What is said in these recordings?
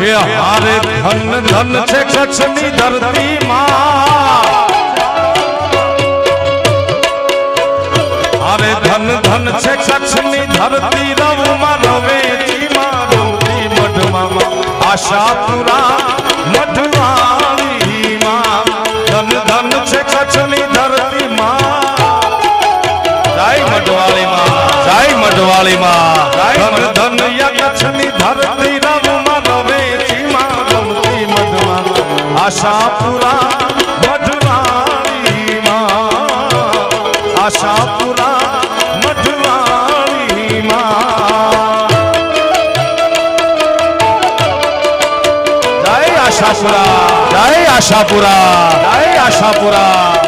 એ હારે ધન ધન છે કચ્છની ધરતી માં હારે ધન ધન છે કચ્છની ધરતી, રવમાં રવેચીમાં રવતી મઢમાં મઢવાળી માં જય મઢવાળીમાં ધન આશાપુરા મધવાણીમાં આશાપુરા મધવાણીમાં જય આશાપુરા જય આશાપુરા જય આશાપુરા.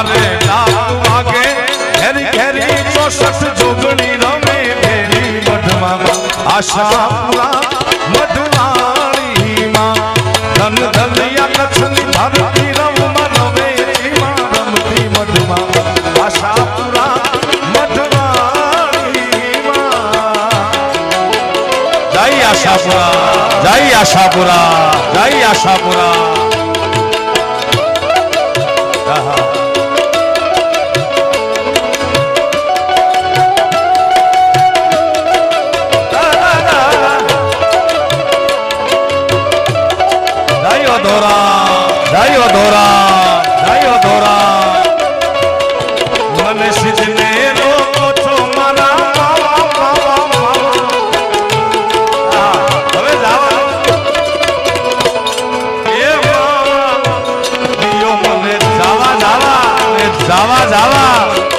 હારે ડાક વાગે, ઘેરી ઘેરી ચોસઠ જોગણી રમે ફેરી મઢમાં. આશાપુરા મઢવાળીમાં ધન ધનિયા કચ્છની ધરતી રમમાં રમે રમતી મઢમાં. આશાપુરા જય આશાપુરા જય આશાપુરા જય આશાપુરા. ધોરા જય ધોરા જય ધોરા મને સિદ્ધને રોકો છો મારા હવે જાવા મને જાવા જાવા જાવા.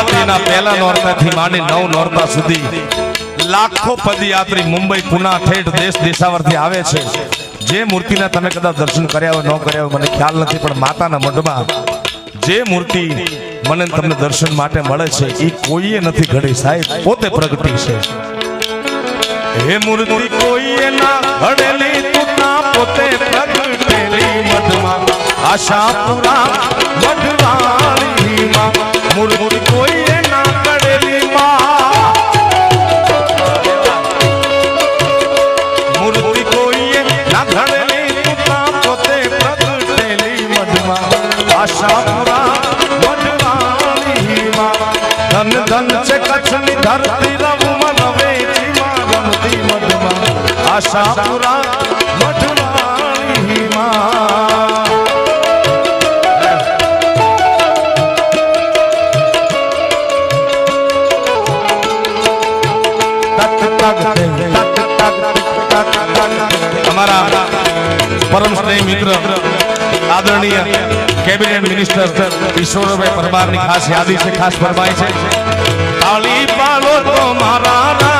નવરાત્રીના પહેલા નોરતાથી માંડી નવ નોરતા સુધી લાખો પદયાત્રી મુંબઈ, પુના, ઠેઠ દેશ દેશાવરથી આવે છે. જે મૂર્તિના તમે કદાચ દર્શન કર્યા હોય, ન કર્યા હોય, મને ખ્યાલ નથી, પણ માતાના મઢમાં જે મૂર્તિ મને તમને દર્શન માટે મળે છે, એ કોઈએ નથી ઘડી. સાહેબ, પોતે પ્રગટી છે. હે મૂર્તિ કોઈએ ના ઘડેલી, તું ના પોતે પ્રગટેલી મઢમાં. આશા આશાપુરા મઢવાળીમાં. મૂર્તિ કોઈએ ના ઘડેલી માં મૂર્તિ કોઈએ ના ઘડેલી તું ના પોતે પ્રગટેલી મઢમાં આશાપુરા મઢવાળીમાં ધન ધન છે કચ્છની ધરતી રવમાં રવેચીમાં રમતી મઢમાં આશાપુરા મઢવાળીમાં કેબિનેટ મિનિસ્ટર ઈશ્વરભાઈ પરમારની ખાસ યાદી છે ખાસ ફરમાય છે. તાળી પાલો તો મારા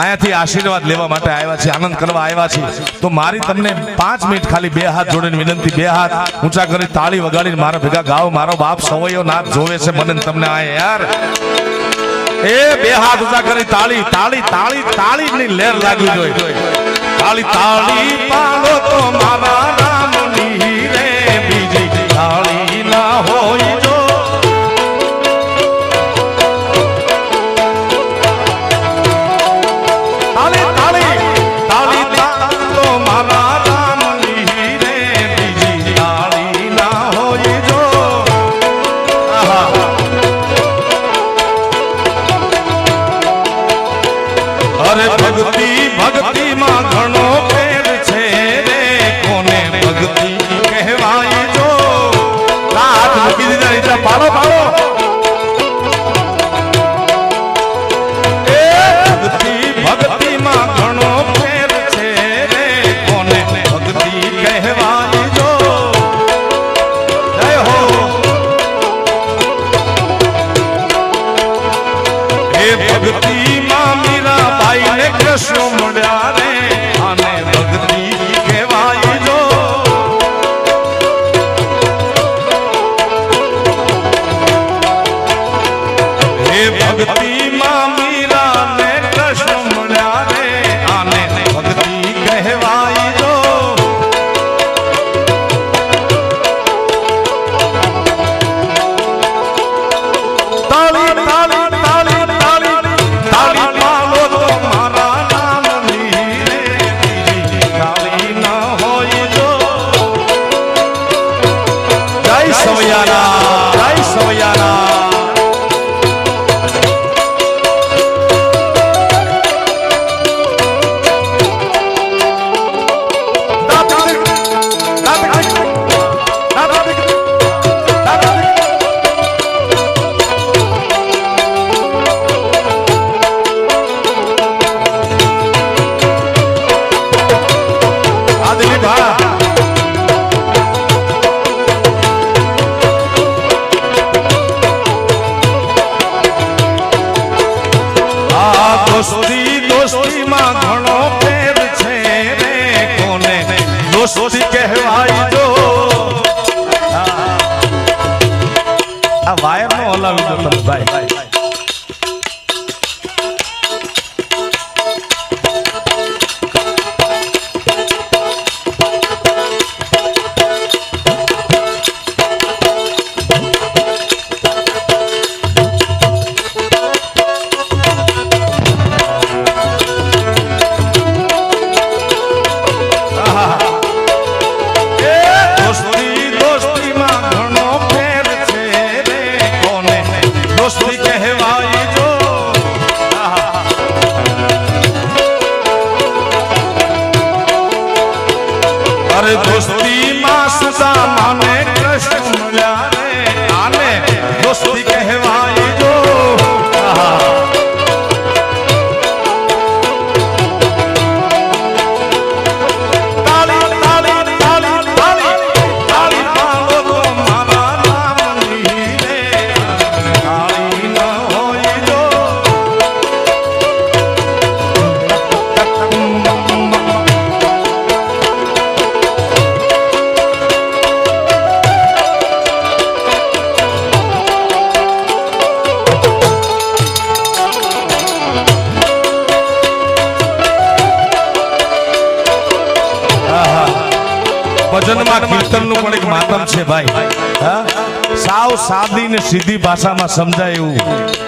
અહીંયાથી આશીર્વાદ લેવા માટે આવ્યા છે, આનંદ કરવા આવ્યા છે. તો મારી તમને પાંચ મિનિટ ખાલી બે હાથ જોડીને વિનંતી, બે હાથ ઊંચા કરી તાળી વગાડીને મારા ભેગા ગાવ મારો બાપ સવયો નાથ જોવે છે મને તમને આ યાર. એ બે હાથ ઊંચા કરી તાળી તાળી તાળી તાળી ની લેર લાગી જોઈએ. તાળી તાળી પાડો તો મારા અરે દોસ્તી માં સદા માને કૃષ્ણ. ભજનમાં પણ એક માતમ છે ભાઈ. હા? સાવ સાદી ને સીધી ભાષામાં સમજાય એવું.